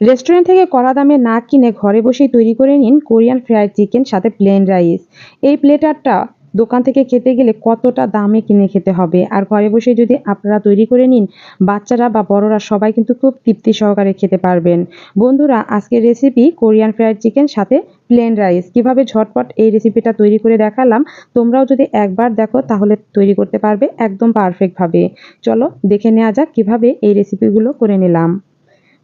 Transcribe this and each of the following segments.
Restaurant থেকে কড়া দামে না কিনে ঘরে বসেই তৈরি করে নিন কোরিয়ান ফ্রাইড চিকেন, সাথে প্লেন রাইস। এই প্লেটারটা দোকান থেকে খেতে গেলে কতটা দামে কিনে খেতে হবে? আর ঘরে বসে যদি আপনারা তৈরি করে নিন, বাচ্চারা বা বড়রা সবাই কিন্তু খুব তৃপ্তি সহকারে খেতে পারবেন। বন্ধুরা, আজকের রেসিপি কোরিয়ান ফ্রাইড চিকেন, সাথে প্লেন রাইস। কীভাবে ঝটপট এই রেসিপিটা তৈরি করে দেখালাম, তোমরাও যদি একবার দেখো, তাহলে তৈরি করতে পারবে একদম পারফেক্টভাবে চলো দেখে নেওয়া যাক কীভাবে এই রেসিপিগুলো করে নিলাম।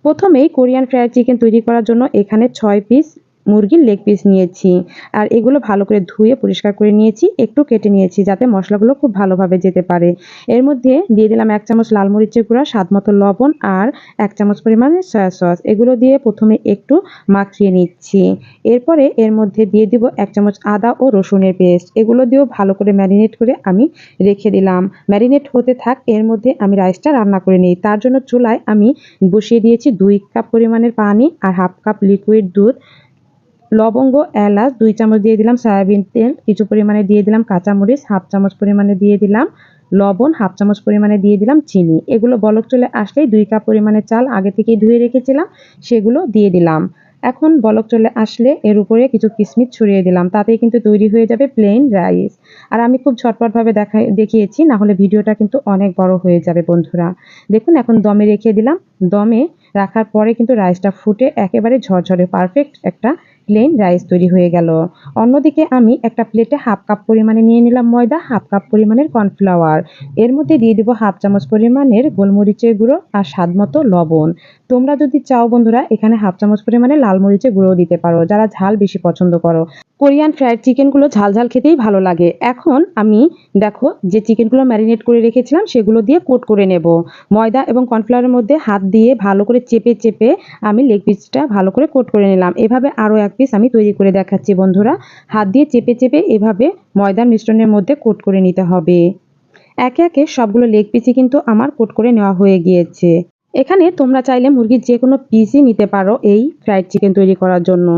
প্রথমেই কোরিয়ান ফ্রায়েড চিকেন তৈরি করার জন্য এখানে ছয় পিস মুরগির লেগ পিস নিয়েছি। আর এগুলো ভালো করে ধুয়ে পরিষ্কার করে নিয়েছি, একটু কেটে নিয়েছি যাতে মশলাগুলো খুব ভালোভাবে যেতে পারে। এর মধ্যে দিয়ে দিলাম এক চামচ লাল মরিচের গুঁড়া, স্বাদ মতো লবণ আর এক চামচ পরিমাণে সয়া সস এগুলো দিয়ে প্রথমে একটু মাখিয়ে নিচ্ছি। এরপরে এর মধ্যে দিয়ে দিব এক চামচ আদা ও রসুনের পেস্ট। এগুলো দিয়েও ভালো করে ম্যারিনেট করে আমি রেখে দিলাম। ম্যারিনেট হতে থাক, এর মধ্যে আমি রাইসটা রান্না করে নিই। তার জন্য চুলায় আমি বসিয়ে দিয়েছি দুই কাপ পরিমাণের পানি আর হাফ কাপ লিকুইড দুধ। লবঙ্গ, এলাচ, দুই চামচ দিয়ে দিলাম সয়াবিন তেল, কিছু পরিমাণে দিয়ে দিলাম কাঁচামরিচ, হাফ চামচ পরিমাণে দিয়ে দিলাম লবণ, হাফ চামচ পরিমাণে দিয়ে দিলাম চিনি। এগুলো বলক চলে আসলেই দুই কাপ পরিমাণে চাল আগে থেকেই ধুয়ে রেখেছিলাম, সেগুলো দিয়ে দিলাম। এখন বলক চলে আসলে এর উপরে কিছু কিশমিশ ছড়িয়ে দিলাম, তাতেই কিন্তু তৈরি হয়ে যাবে প্লেন রাইস আর আমি খুব ঝটপটভাবে দেখা, দেখিয়েছি, না হলে ভিডিওটা কিন্তু অনেক বড় হয়ে যাবে বন্ধুরা। দেখুন, এখন দমে রেখে দিলাম। দমে রাখার পরে কিন্তু রাইসটা ফুটে একেবারে ঝরঝরে পারফেক্ট একটা প্লেন রাইস তৈরি হয়ে গেল। অন্যদিকে আমি একটা প্লেটে হাফ কাপ পরিমাণে নিয়ে নিলাম ময়দা হাফ কাপ পরিমাণের কর্নফ্লাওয়ার এর মধ্যে দিয়ে দিব হাফ চামচ পরিমাণের গোলমরিচের গুঁড়ো আর স্বাদ মতো লবণ। তোমরা যদি চাও বন্ধুরা, এখানে হাফ চামচ পরিমাণে লাল মরিচের গুঁড়ো দিতে পারো, যারা ঝাল বেশি পছন্দ করো। কোরিয়ান ফ্রাইড চিকেনগুলো ঝাল ঝাল খেতেই ভালো লাগে। এখন আমি দেখো যে চিকেনগুলো ম্যারিনেট করে রেখেছিলাম, সেগুলো দিয়ে কোট করে নেব। ময়দা এবং কর্নফ্লাওয়ারের মধ্যে হাত দিয়ে ভালো করে চেপে চেপে আমি লেগ পিসটা ভালো করে কোট করে নিলাম। এভাবে আরও এক পিস আমি তৈরি করে দেখাচ্ছি বন্ধুরা। হাত দিয়ে চেপে চেপে এভাবে ময়দা মিশ্রণের মধ্যে কোট করে নিতে হবে। একে একে সবগুলো লেগ পিসই কিন্তু আমার কোট করে নেওয়া হয়ে গিয়েছে। এখানে তোমরা চাইলে মুরগির যে কোনো পিসই নিতে পারো এই ফ্রাইড চিকেন তৈরি করার জন্য।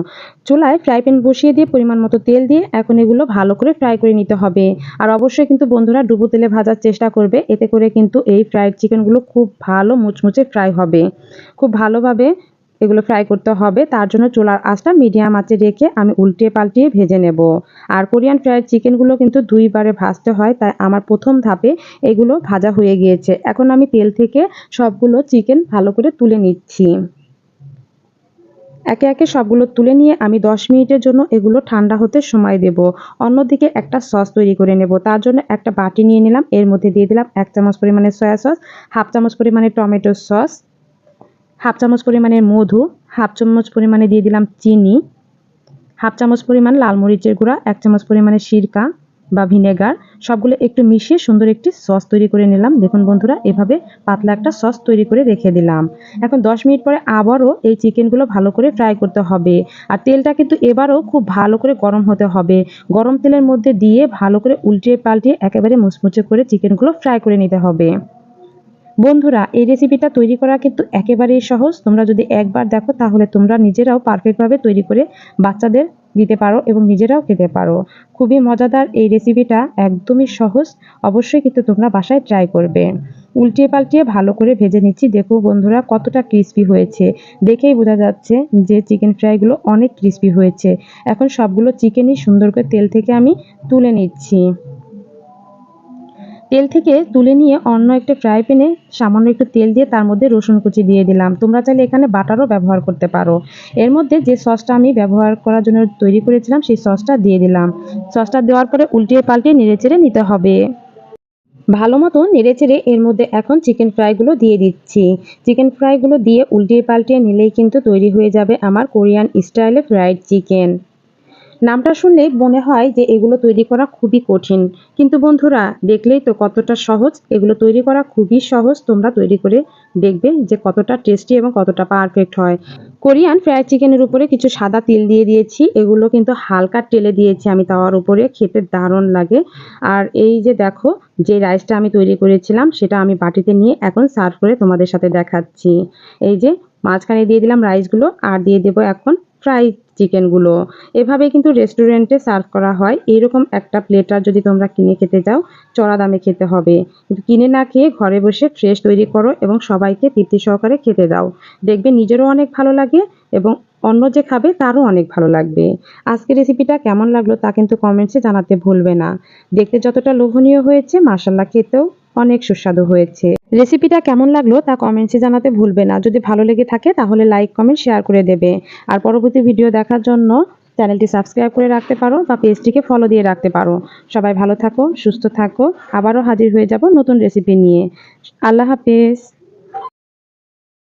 চুলায় ফ্রাই প্যান বসিয়ে দিয়ে পরিমাণ মতো তেল দিয়ে এখন এগুলো ভালো করে ফ্রাই করে নিতে হবে। আর অবশ্যই কিন্তু বন্ধুরা ডুবো তেলে ভাজার চেষ্টা করবে, এতে করে কিন্তু এই ফ্রাইড চিকেনগুলো খুব ভালো মুচমুচে ফ্রাই হবে। খুব ভালোভাবে এগুলো ফ্রাই করতে হবে। তার জন্য চুলার আঁচটা মিডিয়াম আঁচে রেখে আমি উল্টিয়ে পাল্টিয়ে ভেজে নেব। আর কোরিয়ান ফ্রাইড চিকেনগুলো কিন্তু দুইবারে ভাজতে হয়, তাই আমার প্রথম ধাপে এগুলো ভাজা হয়ে গিয়েছে। এখন আমি তেল থেকে সবগুলো চিকেন ভালো করে তুলে নিচ্ছি। একে একে সবগুলো তুলে নিয়ে আমি 10 মিনিটের জন্য এগুলো ঠান্ডা হতে সময় দেব। অন্যদিকে একটা সস তৈরি করে নেব। তার জন্য একটা বাটি নিয়ে নিলাম। এর মধ্যে দিয়ে দিলাম এক চামচ পরিমাণে সয়া সস হাফ চামচ পরিমাণে টমেটো সস হাফ চামচ পরিমাণের মধু, হাফ চামচ পরিমাণে দিয়ে দিলাম চিনি, হাফ চামচ পরিমাণ লাল মরিচের গুঁড়া, এক চামচ পরিমাণে সিরকা বা ভিনেগার। সবগুলো একটু মিশিয়ে সুন্দর একটি সস তৈরি করে নিলাম। দেখুন বন্ধুরা, এভাবে পাতলা একটা সস তৈরি করে রেখে দিলাম। এখন 10 মিনিট পরে আবারও এই চিকেনগুলো ভালো করে ফ্রাই করতে হবে। আর তেলটা কিন্তু এবারও খুব ভালো করে গরম হতে হবে। গরম তেলের মধ্যে দিয়ে ভালো করে উল্টিয়ে পাল্টিয়ে একেবারে মুচমুচে করে চিকেনগুলো ফ্রাই করে নিতে হবে। বন্ধুরা, এই রেসিপিটা তৈরি করা কিন্তু একেবারেই সহজ। তোমরা যদি একবার দেখো, তাহলে তোমরা নিজেরাও পারফেক্টভাবে তৈরি করে বাচ্চাদের দিতে পারো এবং নিজেরাও খেতে পারো। খুবই মজাদার এই রেসিপিটা একদমই সহজ। অবশ্যই কিন্তু তোমরা বাসায় ট্রাই করবে। উল্টিয়ে পাল্টিয়ে ভালো করে ভেজে নিচ্ছি। দেখো বন্ধুরা, কতটা ক্রিস্পি হয়েছে। দেখেই বোঝা যাচ্ছে যে চিকেন ফ্রাইগুলো অনেক ক্রিস্পি হয়েছে। এখন সবগুলো চিকেনই সুন্দর করে তেল থেকে আমি তুলে নিচ্ছি। তেল থেকে তুলে নিয়ে অন্য একটা ফ্রাই প্যানে সামান্য একটু তেল দিয়ে তার মধ্যে রসুন কুচি দিয়ে দিলাম। তোমরা চাইলে এখানে বাটারও ব্যবহার করতে পারো। এর মধ্যে যে সসটা আমি ব্যবহার করার জন্য তৈরি করেছিলাম, সেই সসটা দিয়ে দিলাম। সসটা দেওয়ার পরে উল্টিয়ে পাল্টিয়ে নেড়েচেড়ে নিতে হবে। ভালো মতো নেড়েচেড়ে এর মধ্যে এখন চিকেন ফ্রাইগুলো দিয়ে দিচ্ছি। চিকেন ফ্রাইগুলো দিয়ে উল্টিয়ে পাল্টিয়ে নিলেই কিন্তু তৈরি হয়ে যাবে আমার কোরিয়ান স্টাইলে ফ্রাইড চিকেন। নামটা শুনলেই মনে হয় যে এগুলো তৈরি করা খুবই কঠিন। কিন্তু বন্ধুরা, দেখলেই তো কতটা সহজ। এগুলো তৈরি করা খুবই সহজ। তোমরা তৈরি করে দেখবে যে কতটা টেস্টি এবং কতটা পারফেক্ট হয়। কোরিয়ান ফ্রাইড চিকেনের উপরে কিছু সাদা তিল দিয়ে দিয়েছি। এগুলো কিন্তু হালকা টেলে দিয়েছি আমি তাওয়ার উপরে। খেতে দারুণ লাগে। আর এই যে দেখো, যে রাইসটা আমি তৈরি করেছিলাম, সেটা আমি বাটিতে নিয়ে এখন সার্ভ করে তোমাদের সাথে দেখাচ্ছি। এই যে মাঝখানে দিয়ে দিলাম রাইসগুলো, আর দিয়ে দেবো এখন ফ্রাই চিকেনগুলো এভাবে কিন্তু রেস্টুরেন্টে সার্ভ করা হয়। এইরকম একটা প্লেটার যদি তোমরা কিনে খেতে যাও চড়া দামে খেতে হবে। কিন্তু কিনে না খেয়ে ঘরে বসে ফ্রেশ তৈরি করো এবং সবাইকে তৃপ্তি সহকারে খেতে দাও। দেখবে নিজেরও অনেক ভালো লাগে এবং অন্য যে খাবে তারও অনেক ভালো লাগবে। আজকের রেসিপিটা কেমন লাগল তা কিন্তু কমেন্টসে জানাতে ভুলবে না। দেখতে যতটা লোভনীয় হয়েছে মাসাল্লা খেতেও অনেক সুস্বাদু হয়েছে। রেসিপিটা কেমন লাগল তা কমেন্টসে জানাতে ভুলবে না। যদি ভালো লেগে থাকে তাহলে লাইক, কমেন্ট, শেয়ার করে দেবে। আর পরবর্তী ভিডিও দেখার জন্য চ্যানেলটি সাবস্ক্রাইব করে রাখতে পারো বা পেজটিকে ফলো দিয়ে রাখতে পারো। সবাই ভালো থাকো, সুস্থ থাকো। আবারও হাজির হয়ে যাব নতুন রেসিপি নিয়ে। আল্লাহ হাফেজ।